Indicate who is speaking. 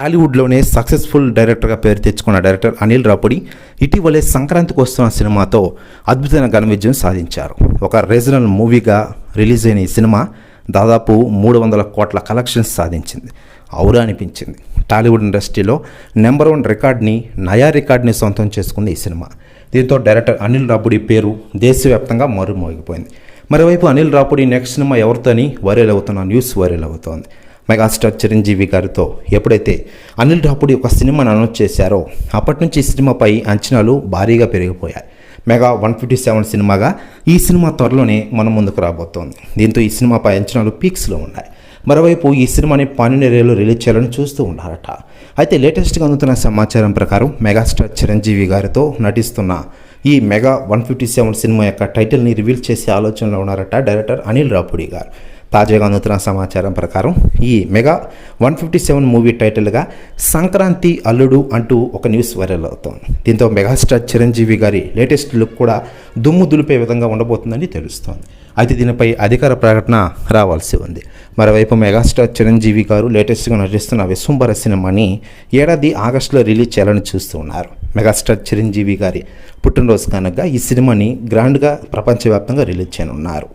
Speaker 1: టాలీవుడ్లోనే successful డైరెక్టర్గా పేరు తెచ్చుకున్న డైరెక్టర్ అనిల్ రాపుడి ఇటీవలే సంక్రాంతికి వస్తున్న సినిమాతో అద్భుతమైన ఘన విజయం సాధించారు. ఒక రీజనల్ మూవీగా రిలీజ్ అయిన ఈ సినిమా దాదాపు మూడు వందల కోట్ల కలెక్షన్స్ సాధించింది. ఔరా అనిపించింది. టాలీవుడ్ ఇండస్ట్రీలో నెంబర్ వన్ రికార్డ్ని నయా రికార్డ్ని సొంతం చేసుకుంది ఈ సినిమా. దీంతో డైరెక్టర్ అనిల్ రాపుడి పేరు దేశవ్యాప్తంగా మరుమోగిపోయింది. మరోవైపు అనిల్ రాపుడి నెక్స్ట్ సినిమా ఎవరితో అని వైరల్ అవుతున్న న్యూస్ వైరల్ అవుతోంది. మెగాస్టార్ చిరంజీవి గారితో ఎప్పుడైతే అనిల్ రాపుడి ఒక సినిమాను అనౌన్స్ చేశారో అప్పటి నుంచి ఈ సినిమాపై అంచనాలు భారీగా పెరిగిపోయాయి. మెగా వన్ ఫిఫ్టీ సెవెన్ సినిమాగా ఈ సినిమా త్వరలోనే మన ముందుకు రాబోతోంది. దీంతో ఈ సినిమాపై అంచనాలు పీక్స్లో ఉన్నాయి. మరోవైపు ఈ సినిమాని పానినేరియాలో రిలీజ్ చేయాలని చూస్తూ ఉన్నారట. అయితే లేటెస్ట్గా అందుతున్న సమాచారం ప్రకారం మెగాస్టార్ చిరంజీవి గారితో నటిస్తున్న ఈ mega one fifty seven cinema యొక్క టైటిల్ని రివీల్ చేసే ఆలోచనలో ఉన్నారట డైరెక్టర్ అనిల్ రాపుడి గారు. తాజాగా అందుతున్న సమాచారం ప్రకారం ఈ mega one fifty seven movie టైటిల్గా Sankranti Alludu అంటూ ఒక న్యూస్ వైరల్ అవుతోంది. దీంతో మెగాస్టార్ చిరంజీవి గారి లేటెస్ట్ లుక్ కూడా దుమ్ము దులిపే విధంగా ఉండబోతుందని తెలుస్తోంది. అయితే దీనిపై అధికార ప్రకటన రావాల్సి ఉంది. మరోవైపు మెగాస్టార్ చిరంజీవి గారు లేటెస్ట్గా నటిస్తున్న విశ్వంబర సినిమాని ఏడాది ఆగస్టులో రిలీజ్ చేయాలని చూస్తూ ఉన్నారు. మెగాస్టార్ చిరంజీవి గారి పుట్టినరోజు కనుక ఈ సినిమాని గ్రాండ్గా ప్రపంచవ్యాప్తంగా రిలీజ్ చేయనున్నారు.